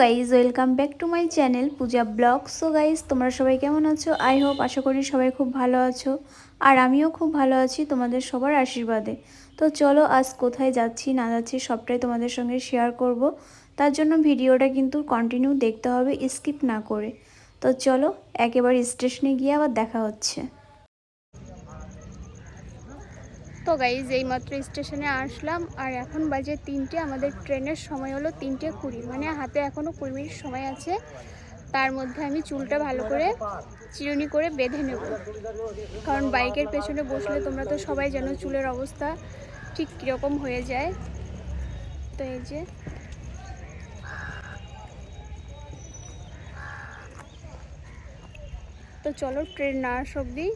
Guys welcome back to my channel Puja blog so guys তোমরা সবাই কেমন আছো? আই হোপ আশা করি সবাই খুব ভালো আছো। আর আমিও খুব ভালো আছি তোমাদের সবার আশীর্বাদে। তো চলো, আজ কোথায় যাচ্ছি, না যাচ্ছি, সবটাই তোমাদের সঙ্গে শেয়ার করব। তার জন্য ভিডিওটা কিন্তু কন্টিনিউ দেখতে হবে স্কিপ না করে। তো চলো, একেবারে স্টেশনে গিয়ে আবার দেখা হচ্ছে। তো গাইজ এইমাত্র স্টেশনে আসলাম আর এখন বাজে তিনটে। আমাদের ট্রেনের সময় হলো তিনটে কুড়ি মানে হাতে এখনও কুড়ি মিনিট সময় আছে। তার মধ্যে আমি চুলটা ভালো করে চিরুনি করে বেঁধে নেব। কারণ বাইকের পেছনে বসলে তোমরা তো সবাই জানো চুলের অবস্থা ঠিক কীরকম হয়ে যায়। তো এই যে তো চলো ট্রেন না আস অবধি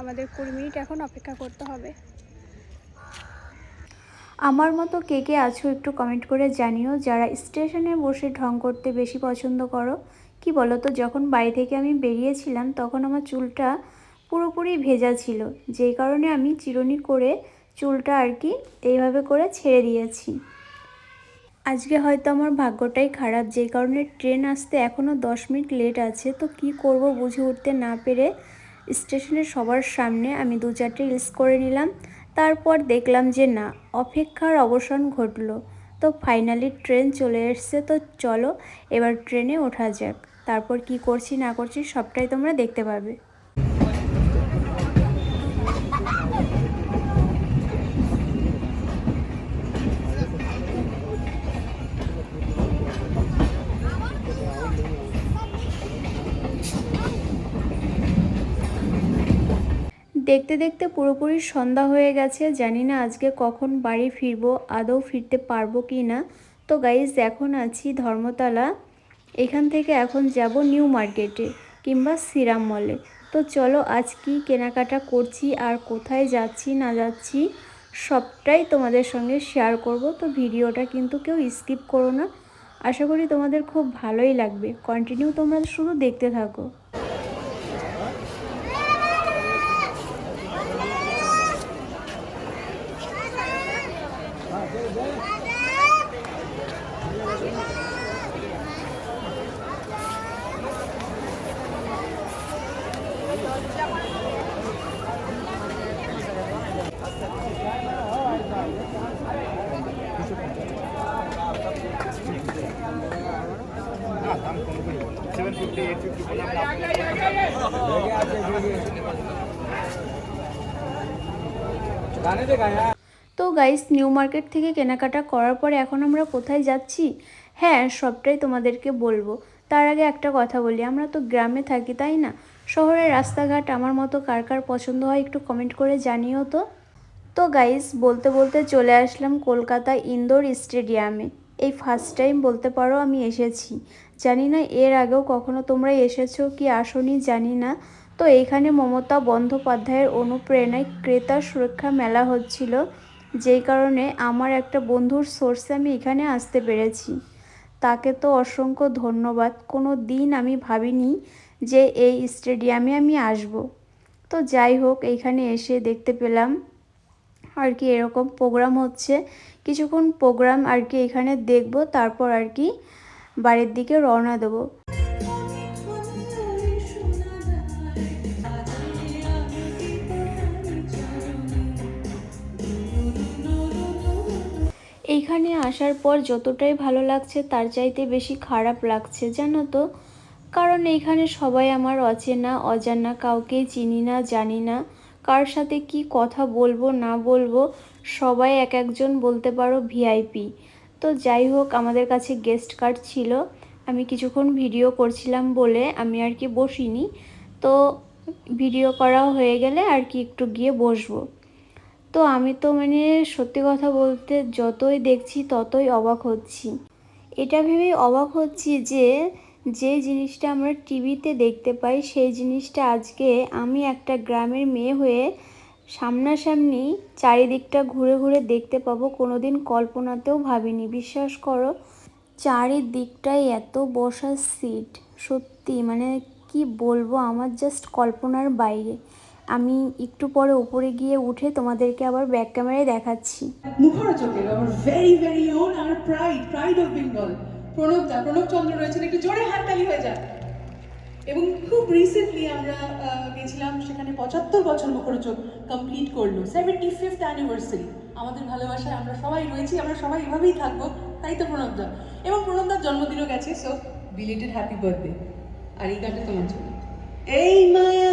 আমাদের কুড়ি মিনিট এখন অপেক্ষা করতে হবে। আমার মতো কে কে আছো একটু কমেন্ট করে জানিও। যারা স্টেশনে বসে ঢং করতে বেশি পছন্দ করো, কি বলো তো যখন বাড়ি থেকে আমি বেরিয়েছিলাম, তখন আমার চুলটা পুরোপুরি ভেজা ছিল। যেই কারণে আমি চিরুনি করে চুলটা আর কি এইভাবে করে ছেড়ে দিয়েছি। আজকে হয়তো আমার ভাগ্যটাই খারাপ, যেই কারণে ট্রেন আসতে এখনও দশ মিনিট লেট আছে। তো কি করব বুঝে উঠতে না পেরে স্টেশনের সবার সামনে আমি দু চারটে রিলস করে নিলাম। তারপর দেখলাম যে না, অপেক্ষার অবসান ঘটল। তো ফাইনালি ট্রেন চলে এসছে, তো চলো এবার ট্রেনে ওঠা যাক। তারপর কি করছি না করছি সবটাই তোমরা দেখতে পাবে। দেখতে দেখতে পুরোপুরি সন্ধ্যা হয়ে গেছে। জানি না আজকে কখন বাড়ি ফিরবো, আদৌ ফিরতে পারব কি না। তো গাইজ এখন আছি ধর্মতলা। এখান থেকে এখন যাব নিউ মার্কেটে কিংবা সিরাম মলে তো চলো আজ কি কেনাকাটা করছি, আর কোথায় যাচ্ছি, না যাচ্ছি, সবটাই তোমাদের সঙ্গে শেয়ার করব। তো ভিডিওটা কিন্তু কেউ স্কিপ করো না। আশা করি তোমাদের খুব ভালোই লাগবে। কন্টিনিউ তোমরা শুধু দেখতে থাকো। তো গাইস নিউ মার্কেট থেকে কেনাকাটা করার পরে এখন আমরা কোথায় যাচ্ছি? হ্যাঁ সবটাই তোমাদেরকে বলব। তার আগে একটা কথা বলি, আমরা তো গ্রামে থাকি, তাই না? শহরের রাস্তাঘাট আমার মতো কার কার পছন্দ হয় একটু কমেন্ট করে জানিও তো। তো গাইস বলতে বলতে চলে আসলাম কলকাতা ইন্দোর স্টেডিয়ামে এই ফার্স্ট টাইম বলতে পারো আমি এসেছি। জানি না, এর আগেও কখনো তোমরা এসেছ কি আসনি জানি না। তো এইখানে মমতা বন্দ্যোপাধ্যায়ের অনুপ্রেরণায় ক্রেতা সুরক্ষা মেলা হচ্ছিল, যেই কারণে আমার একটা বন্ধুর সোর্সে আমি এখানে আসতে পেরেছি। তাকে তো অসংখ্য ধন্যবাদ, কোনো দিন আমি ভাবিনি যে এই স্টেডিয়ামে আমি আসব। তো যাই হোক এইখানে এসে দেখতে পেলাম। আর কি এরকম প্রোগ্রাম হচ্ছে। কিছুক্ষণ প্রোগ্রাম আর কি এখানে দেখব, তারপর আর কি বাড়ির দিকে রওনা দেবো। এইখানে আসার পর যতটাই ভালো লাগছে, তার চাইতে বেশি খারাপ লাগছে, জানো তো? কারণ এইখানে সবাই আমার অচেনা, অজানা, কাউকেই চিনি না, জানি না। কার সাথে কি কথা বলব, না বলব, সবাই এক একজন বলতে পারো ভিআইপি তো যাই হোক, আমাদের কাছে গেস্ট কার্ড ছিল। আমি কিছুক্ষণ ভিডিও করছিলাম বলে আমি আর কি বসিনি। তো ভিডিও করা হয়ে গেলে আর কি একটু গিয়ে বসবো। তো আমি তো মানে সত্যি কথা বলতে যতই দেখছি ততই অবাক হচ্ছি। এটা ভেবেই অবাক হচ্ছি যে যে জিনিসটা আমরা টিভিতে দেখতে পাই, সেই জিনিসটা আজকে আমি একটা গ্রামের মেয়ে হয়ে সামনাসামনি চারিদিকটা ঘুরে ঘুরে দেখতে পাবো কোনো দিন কল্পনাতেও ভাবিনি। বিশ্বাস করো, চারিদিকটাই এত বসার সিট সত্যি মানে কি বলব, আমার জাস্ট কল্পনার বাইরে। আমি একটু পরে উপরে গিয়ে উঠে তোমাদেরকে আবার ব্যাক ক্যামেরায় দেখাচ্ছি। Very very own our pride pride of Bengal Pranab দা, প্রণব চন্দ্র রয়েছেন, একটু জোরে হাততালি হয়ে যায় এবং খুব রিসেন্টলি আমরা গেছিলাম, সেখানে পঁচাত্তর বছর মুখরোচক কমপ্লিট করল সেভেন্টি ফিফথ অ্যানিভার্সারি আমাদের ভালোবাসায় আমরা সবাই রয়েছি, আমরা সবাই এভাবেই থাকব, তাই তো প্রণব দা। এবং প্রণব দার জন্মদিনও গেছে সো বিলেটেড হ্যাপি বার্থডে আর এই গানটা তোমার জন্য। এই মায়া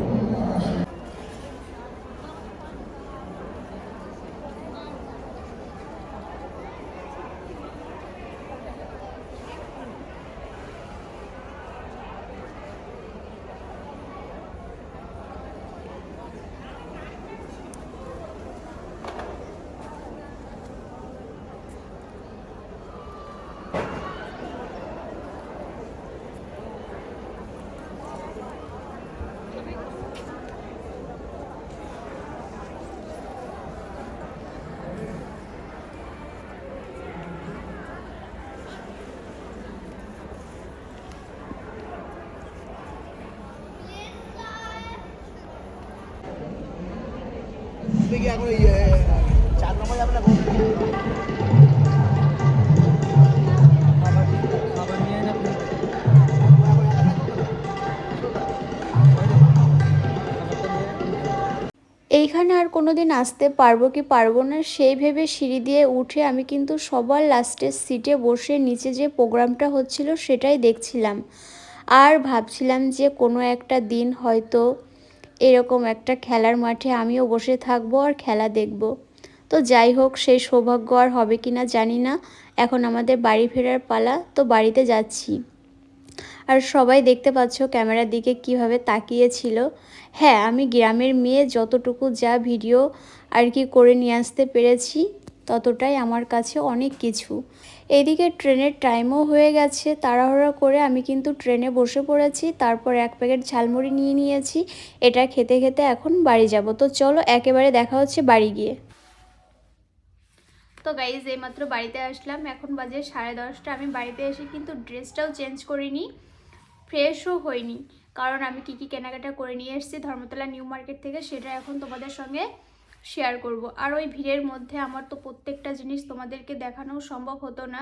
এইখানে আর কোনো দিন আসতে পারব কি পারব না, সেই ভেবে সিঁড়ি দিয়ে উঠে আমি কিন্তু সবার লাস্টের সিটে বসে নিচে যে প্রোগ্রামটা হচ্ছিল সেটাই দেখছিলাম। আর ভাবছিলাম যে কোনো একটা দিন হয়তো এরকম একটা খেলার মাঠে আমিও বসে থাকব আর খেলা দেখব। তো যাই হোক, সেই সৌভাগ্য আর হবে কি না জানি না। এখন আমাদের বাড়ি ফেরার পালা, তো বাড়িতে যাচ্ছি। আর সবাই দেখতে পাচ্ছ ক্যামেরার দিকে কীভাবে তাকিয়েছিল। হ্যাঁ আমি গ্রামের মেয়ে, যতটুকু যা ভিডিও আর কি করে নিয়ে আসতে পেরেছি, ততটাই আমার কাছে অনেক কিছু। এইদিকে ট্রেনের টাইমও হয়ে গেছে, তাড়াহুড়ো করে আমি কিন্তু ট্রেনে বসে পড়েছি, তারপর এক প্যাকেট ঝালমুড়ি নিয়ে নিয়েছি, এটা খেতে খেতে এখন বাড়ি যাব। তো চলো একেবারে দেখা হচ্ছে বাড়ি গিয়ে। তো গাইজ এইমাত্র বাড়িতে আসলাম, এখন বাজে সাড়ে দশটা, আমি বাড়িতে এসে কিন্তু ড্রেসটাও চেঞ্জ করিনি ফ্রেশও হইনি, কারণ আমি কি কি কেনাকাটা করে নিয়ে এসেছি ধর্মতলা নিউ মার্কেট থেকে, সেটা এখন তোমাদের সঙ্গে শেয়ার করব। আর ওই ভিড়ের মধ্যে আমার তো প্রত্যেকটা জিনিস তোমাদেরকে দেখানো সম্ভব হতো না।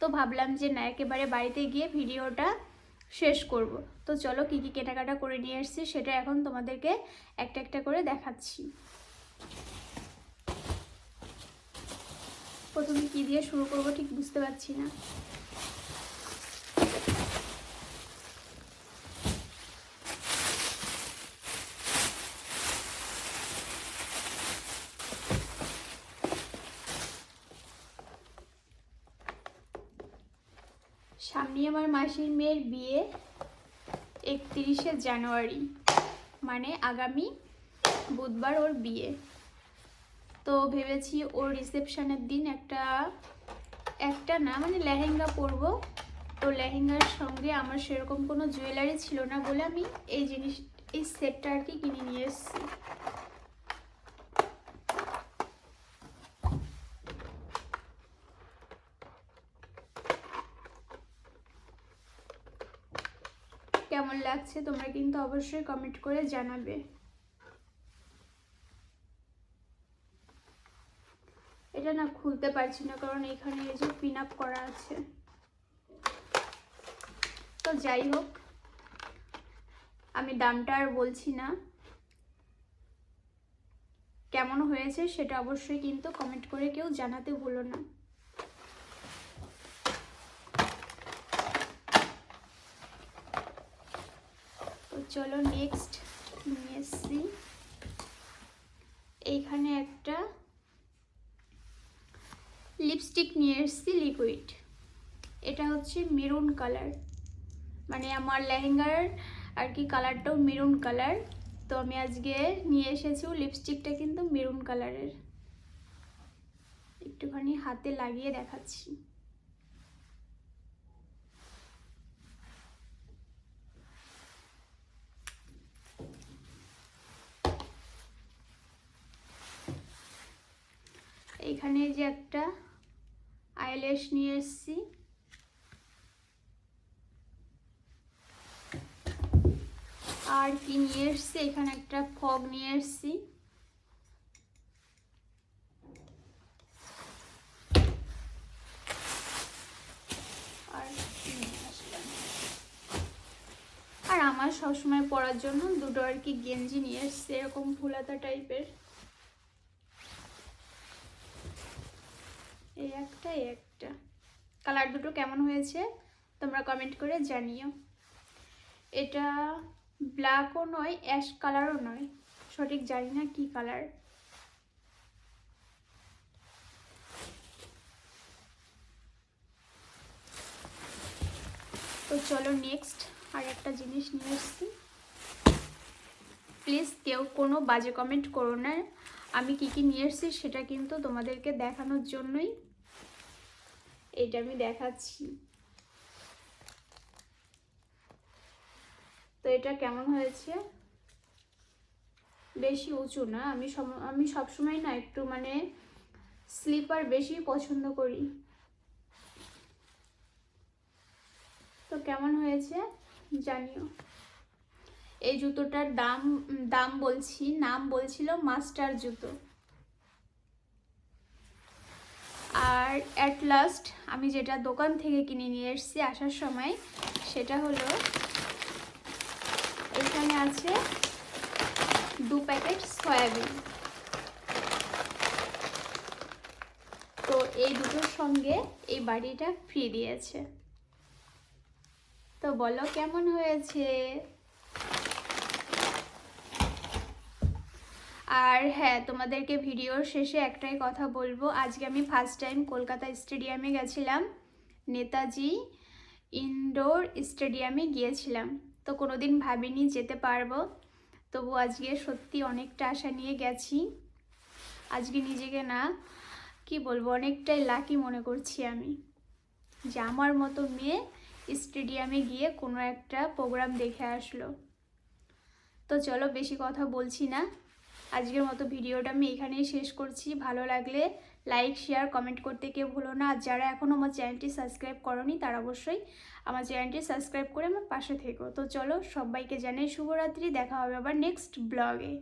তো ভাবলাম যে না, একেবারে বাড়িতে গিয়ে ভিডিওটা শেষ করব। তো চলো কী কী কেনাকাটা করে নিয়ে এসেছি, সেটা এখন তোমাদেরকে একটা একটা করে দেখাচ্ছি। প্রথমে কী দিয়ে শুরু করব ঠিক বুঝতে পারছি না সামনে আমার মাসির মেয়ের বিয়ে একত্রিশে জানুয়ারি মানে আগামী বুধবার ওর বিয়ে। তো ভেবেছি ওর রিসেপশনের দিন একটা একটা না মানে লেহেঙ্গা পরবো। তো লেহেঙ্গার সঙ্গে আমার সেরকম কোনো জুয়েলারি ছিল না বলে আমি এই জিনিস, এই সেটটা আর কি কিনে নিয়ে এসেছি। কেমন লাগছে তোমরা কিন্তু অবশ্যই কমেন্ট করে জানাবে। এটা না খুলতে পারছি না, কারণ এখানে এই যে পিন আপ করা আছে। তো যাই হোক, আমি দামটা আর বলছি না। কেমন হয়েছে সেটা অবশ্যই কিন্তু কমেন্ট করে কেউ জানাতে ভুলো না তো চলো নেক্সট নিয়ে এসছি। এইখানে একটা লিপস্টিক নিয়ে এসছি লিকুইড এটা হচ্ছে মেরুন কালার মানে আমার লেহেঙ্গার আর কি কালারটাও মেরুন কালার তো আমি আজকে নিয়ে এসেছি লিপস্টিকটা কিন্তু মেরুন কালারের একটুখানি হাতে লাগিয়ে দেখাচ্ছি। এইখানে যে একটা আইল্যাশ নিয়ে এসেছি। আর কি নিয়ে এসছি? এখানে একটা ফগ নিয়ে এসছি? আর আমার সবসময় পরার জন্য দুটো আর কি গেঞ্জি নিয়ে এসছি, এরকম ফুলাতা টাইপের এই একটা এই একটা। কালার দুটো কেমন হয়েছে তোমরা কমেন্ট করে জানিও। এটা ব্ল্যাকও নয় অ্যাশ কালারও নয়। সঠিক জানি না কি কালার তো চলো নেক্সট আর একটা জিনিস নিয়ে এসছি প্লিজ কেউ কোনো বাজে কমেন্ট করো না। আমি কি কি নিয়ে এসেছি সেটা কিন্তু তোমাদেরকে দেখানোর জন্যই এটা আমি দেখাচ্ছি। তো এটা কেমন হয়েছে? বেশি উঁচু না, আমি সম, আমি সবসময় না একটু মানে স্লিপার বেশি পছন্দ করি। তো কেমন হয়েছে জানিও। এই জুতোটার দাম দাম বলছি, নাম বলছিল মাস্টার জুতো। আর অ্যাট লাস্ট আমি যেটা দোকান থেকে কিনে নিয়ে এসেছি আসার সময়, সেটা হলো এখানে আছে দু প্যাকেট সয়াবিন। তো এই দুটোর সঙ্গে এই বাড়িটা ফ্রি দিয়েছে তো বলো, কেমন হয়েছে? আর হ্যাঁ তোমাদেরকে ভিডিওর শেষে একটাই কথা বলব। আজকে আমি ফার্স্ট টাইম কলকাতা স্টেডিয়ামে গেছিলাম। নেতাজি ইনডোর স্টেডিয়ামে গিয়েছিলাম। তো কোনোদিন ভাবিনি যেতে পারব। তবু আজকে সত্যি অনেকটা আশা নিয়ে গেছি। আজকে নিজেকে না, কি বলব, অনেকটাই লাকি মনে করছি আমি যে আমার মতো মেয়ে স্টেডিয়ামে গিয়ে কোনো একটা প্রোগ্রাম দেখে আসলো। তো চলো, বেশি কথা বলছি না। আজকের মতো ভিডিওটা আমি এখানেই শেষ করছি। ভালো লাগলে লাইক শেয়ার কমেন্ট করতে কেউ ভুলো না। আর যারা এখনও আমার চ্যানেলটি সাবস্ক্রাইব করনি, তারা অবশ্যই আমার চ্যানেলটি সাবস্ক্রাইব করে আমার পাশে থেকো। তো চলো সবাইকে জানাই শুভরাত্রি। দেখা হবে আবার নেক্সট ব্লগে